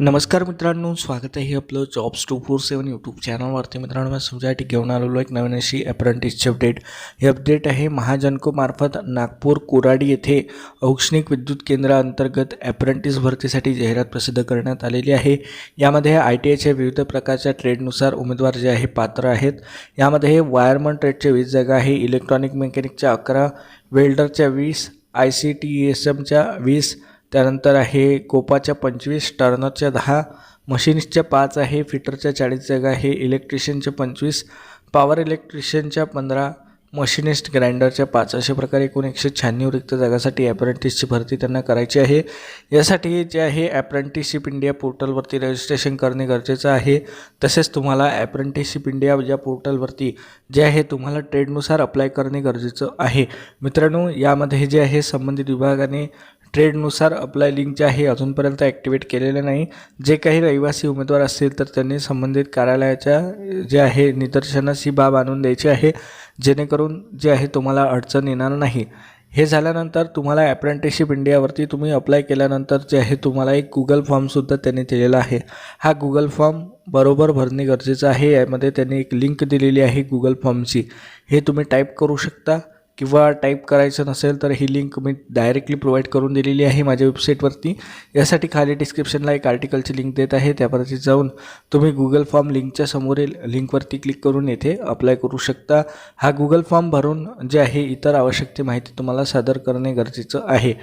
नमस्कार मित्रांनो स्वागत आहे आपलं jobs two four seven YouTube चॅनलवरती मित्रांनो मी तुमच्यासाठी घेऊन आलेलो एक नवीन अशी अप्रेंटिसची अपडेट हे अपडेट आहे महाजनकोमार्फत नागपूर कोराडी येथे औष्णिक विद्युत केंद्राअंतर्गत अप्रेंटिस भरतीसाठी जाहिरात प्रसिद्ध करण्यात आलेली आहे. यामध्ये आय टी आयच्या विविध प्रकारच्या ट्रेडनुसार उमेदवार जे आहे पात्र आहेत. यामध्ये हे वायरमन ट्रेडच्या वीस जागा आहे. इलेक्ट्रॉनिक मेकॅनिकच्या अकरा वेल्डरच्या वीस आय सी टी एस एमच्या वीस त्यानंतर आहे कोपाच्या पंचवीस टर्नरच्या दहा मशिनिस्टच्या पाच आहे फिटरच्या चाळीस जागा आहे इलेक्ट्रिशियनच्या पंचवीस पॉवर इलेक्ट्रिशियनच्या पंधरा मशिनिस्ट ग्राइंडरच्या पाच. अशा प्रकारे एकूण एकशे शहाण्णव रिक्त जागासाठी ॲप्रेंटिसची भरती त्यांना करायची आहे. यासाठी जे आहे ॲप्रेंटिसशिप इंडिया पोर्टलवरती रजिस्ट्रेशन करणे गरजेचं आहे. तसेच तुम्हाला ॲप्रेंटिसशिप इंडिया या पोर्टलवरती जे आहे तुम्हाला ट्रेडनुसार अप्लाय करणे गरजेचं आहे. मित्रांनो यामध्ये जे आहे संबंधित विभागाने ट्रेडनुसार अप्लाय लिंक जे आहे अजूनपर्यंत ॲक्टिवेट केलेले नाही. जे काही रहिवासी उमेदवार असतील तर त्यांनी संबंधित कार्यालयाच्या जे आहे निदर्शनास ही बाब आणून द्यायची आहे. जेणेकरून जे आहे तुम्हाला अडचण येणार नाही. हे झाल्यानंतर तुम्हाला ॲप्रेंटिसशिप इंडियावरती तुम्ही अप्लाय केल्यानंतर जे आहे तुम्हाला एक गुगल फॉर्मसुद्धा त्यांनी दिलेला आहे. हा गुगल फॉर्म बरोबर भरणे गरजेचं आहे. यामध्ये त्यांनी एक लिंक दिलेली आहे गुगल फॉर्मची हे तुम्ही टाईप करू शकता. किंवा टाईप करायचं नसेल तर ही लिंक मी डायरेक्टली प्रोव्हाइड करून दिलेली आहे माझ्या वेबसाईटवरती यासाठी खाली डिस्क्रिप्शनला एक आर्टिकलची लिंक देत आहे. त्यावरती जाऊन तुम्ही गुगल फॉर्म लिंकच्या समोरील लिंकवरती क्लिक करून येथे अप्लाय करू शकता. हा गुगल फॉर्म भरून जे आहे इतर आवश्यक ती माहिती तुम्हाला सादर करणे गरजेचं आहे.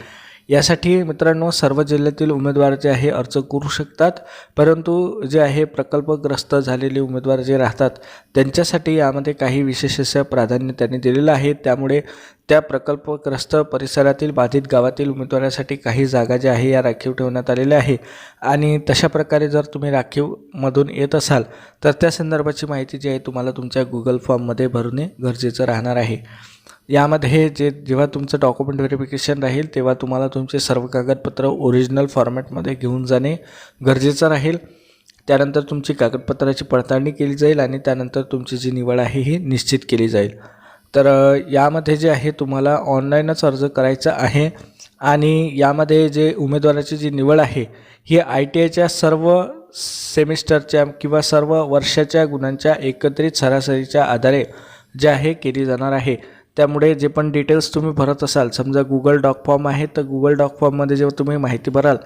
यासाठी मित्रांनो सर्व जिल्ह्यातील उमेदवार जे आहे अर्ज करू शकतात. परंतु जे आहे प्रकल्पग्रस्त झालेले उमेदवार जे राहतात त्यांच्यासाठी यामध्ये काही विशेष असं प्राधान्य त्यांनी दिलेलं आहे. त्यामुळे त्या प्रकल्पग्रस्त परिसरातील बाधित गावातील उमेदवारासाठी काही जागा ज्या आहे या राखीव ठेवण्यात आलेल्या आहे. आणि तशा प्रकारे जर तुम्ही राखीवमधून येत असाल तर त्या संदर्भाची माहिती जी आहे तुम्हाला तुमच्या गुगल फॉर्ममध्ये भरणे गरजेचं राहणार आहे. यामध्ये जे जेव्हा तुमचं डॉक्युमेंट व्हेरिफिकेशन राहील तेव्हा तुम्हाला तुमचे सर्व कागदपत्र ओरिजिनल फॉर्मॅटमध्ये घेऊन जाणे गरजेचं राहील. त्यानंतर तुमची कागदपत्राची पडताळणी केली जाईल आणि त्यानंतर तुमची जी निवड आहे ही निश्चित केली जाईल. तर यामध्ये जे आहे तुम्हाला ऑनलाईनच अर्ज करायचा आहे आणि यामध्ये जे उमेदवाराची जी निवड आहे ही आय टी आयच्या सर्व सेमिस्टरच्या किंवा सर्व वर्षाच्या गुणांच्या एकत्रित सरासरीच्या आधारे जे आहे केली जाणार आहे. त्यामुळे जे पण डिटेल्स तुम्ही भरत असाल समजा गुगल डॉक फॉर्म आहे तर गुगल डॉक फॉर्ममध्ये जेव्हा तुम्ही माहिती भराल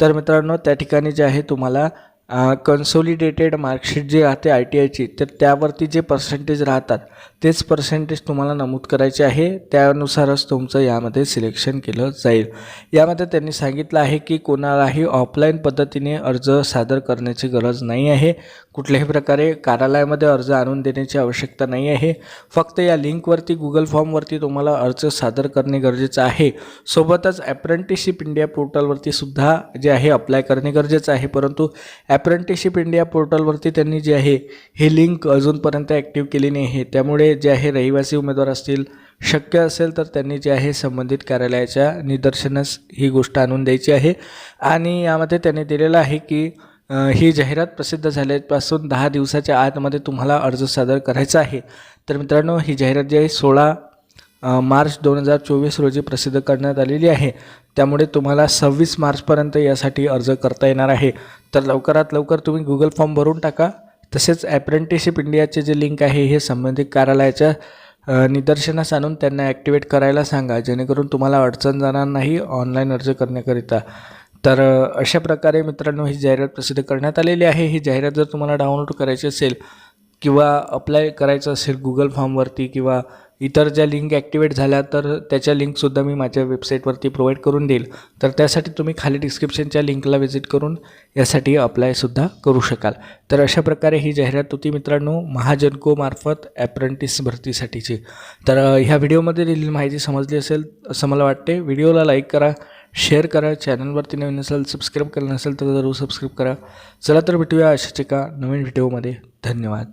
तर मित्रांनो त्या ठिकाणी जे आहे तुम्हाला कन्सोलिडेटेड मार्कशीट जी राहते आय टी आयची तर त्यावरती जे पर्सेंटेज राहतात तेच पर्सेंटेज तुम्हाला नमूद करायचे आहे. त्यानुसारच तुमचं यामध्ये सिलेक्शन केलं जाईल. यामध्ये त्यांनी सांगितलं आहे की कोणालाही ऑफलाईन पद्धतीने अर्ज सादर करण्याची गरज नाही आहे. कुठल्याही प्रकारे कार्यालयामध्ये अर्ज आणून देण्याची आवश्यकता नाही आहे. फक्त या लिंकवरती गुगल फॉर्मवरती तुम्हाला अर्ज सादर करणे गरजेचं आहे. सोबतच ॲप्रेंटिसशिप इंडिया पोर्टलवरती सुद्धा जे आहे अप्लाय करणे गरजेचं आहे. परंतु ॲप्रेंटिशिप इंडिया पोर्टलवरती त्यांनी जे आहे हे लिंक अजूनपर्यंत ॲक्टिव्ह केली नाही आहे. त्यामुळे जे आहे रहिवासी उमेदवार असतील शक्य असेल तर त्यांनी जे आहे संबंधित कार्यालयाच्या निदर्शनास ही गोष्ट आणून द्यायची आहे. आणि यामध्ये त्यांनी दिलेलं आहे की ही जाहिरात प्रसिद्ध झाल्यापासून दहा दिवसाच्या आतमध्ये तुम्हाला अर्ज सादर करायचा आहे. तर मित्रांनो ही जाहिरात जी आहे सोळा मार्च दोन हजार चोवीस रोजी प्रसिद्ध करण्यात आलेली आहे. त्यामुळे तुम्हाला सव्वीस मार्चपर्यंत यासाठी अर्ज करता येणार आहे. तर लवकरात लवकर तुम्ही गुगल फॉर्म भरून टाका. तसेच ॲप्रेंटिसशिप इंडियाचे जे लिंक आहे हे संबंधित कार्यालयाच्या निदर्शनास आणून त्यांना ॲक्टिवेट करायला सांगा. जेणेकरून तुम्हाला अडचण जाणार नाही ऑनलाईन अर्ज करण्याकरिता. तर अशा प्रकारे मित्रांनो ही जाहिरात प्रसिद्ध करण्यात आलेली आहे. ही जाहिरात जर तुम्हाला डाउनलोड करायची असेल किंवा अप्लाय करायचं असेल गुगल फॉर्मवरती किंवा इतर ज्या लिंक ॲक्टिवेट झाल्या तर त्याच्या लिंकसुद्धा मी माझ्या वेबसाईटवरती प्रोव्हाइड करून देईल. तर त्यासाठी तुम्ही खाली डिस्क्रिप्शनच्या लिंकला व्हिजिट करून यासाठी अप्लायसुद्धा करू शकाल. तर अशा प्रकारे ही जाहिरात होती मित्रांनो महाजनकोमार्फत ॲप्रेंटिस भरतीसाठीची. तर ह्या व्हिडिओमध्ये दिलेली माहिती समजली असेल असं मला वाटते. व्हिडिओला लाईक करा शेअर करा चॅनलवरती नवीन असेल सबस्क्राईब केलं नसेल तर जरूर सबस्क्राईब करा. चला तर भेटूया अशाच एका नवीन व्हिडिओमध्ये. धन्यवाद.